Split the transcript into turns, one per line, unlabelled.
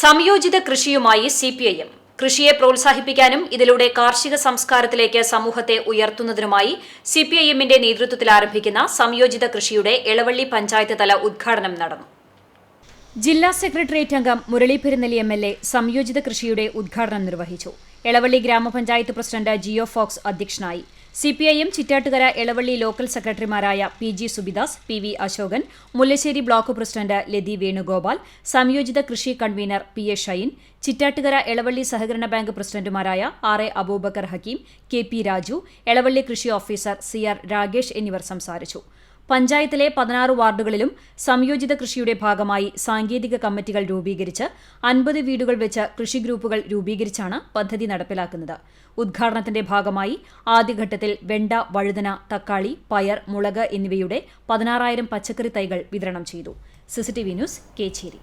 സംയോജിത കൃഷിയുമായി C P I M. കൃഷിയെ പ്രോത്സാഹിപ്പിക്കാനും ഇതിലൂടെ കാർഷിക സംസ്കാരത്തിലേക്ക് സമൂഹത്തെ ഉയർത്തുന്നതിനുമായി സി പി ഐ എമ്മിന്റെ നേതൃത്വത്തിൽ ആരംഭിക്കുന്ന സംയോജിത കൃഷിയുടെ എളവള്ളി പഞ്ചായത്ത് തല ഉദ്ഘാടനം നടന്നു. ജില്ലാ സെക്രട്ടേറിയറ്റ് അംഗം Murali Perunnali M L A സംയോജിത കൃഷിയുടെ ഉദ്ഘാടനം നിർവഹിച്ചു. എളവള്ളി ഗ്രാമപഞ്ചായത്ത് പ്രസിഡന്റ് ജിയോ ഫോക്സ് അധ്യക്ഷനായി. സിപിഐഎം ചിറ്റാട്ടുകര എളവള്ളി ലോക്കൽ സെക്രട്ടറിമാരായ P G Subidas P V Asokan Mullassery block president Lathi Venugopal സംയോജിത കൃഷി convener P A Shine Chittattukara Elavally സഹകരണ ബാങ്ക് പ്രസിഡന്റുമാരായ R A Aboobacker Hakeem K P Raju Elavally കൃഷി ഓഫീസർ സി ആർ രാഗേഷ് എന്നിവർ സംസാരിച്ചു. പഞ്ചായത്തിലെ പതിനാറ് വാർഡുകളിലും സംയോജിത കൃഷിയുടെ ഭാഗമായി സാങ്കേതിക കമ്മിറ്റികൾ രൂപീകരിച്ച് അൻപത് വീടുകൾ വെച്ച് കൃഷി ഗ്രൂപ്പുകൾ രൂപീകരിച്ചാണ് പദ്ധതി നടപ്പിലാക്കുന്നത്. ഉദ്ഘാടനത്തിന്റെ ഭാഗമായി ആദ്യഘട്ടത്തിൽ വെണ്ട വഴുതന തക്കാളി പയർ മുളക് എന്നിവയുടെ പതിനാറായിരം പച്ചക്കറി തൈകൾ വിതരണം ചെയ്തു. CCTV news Kechery.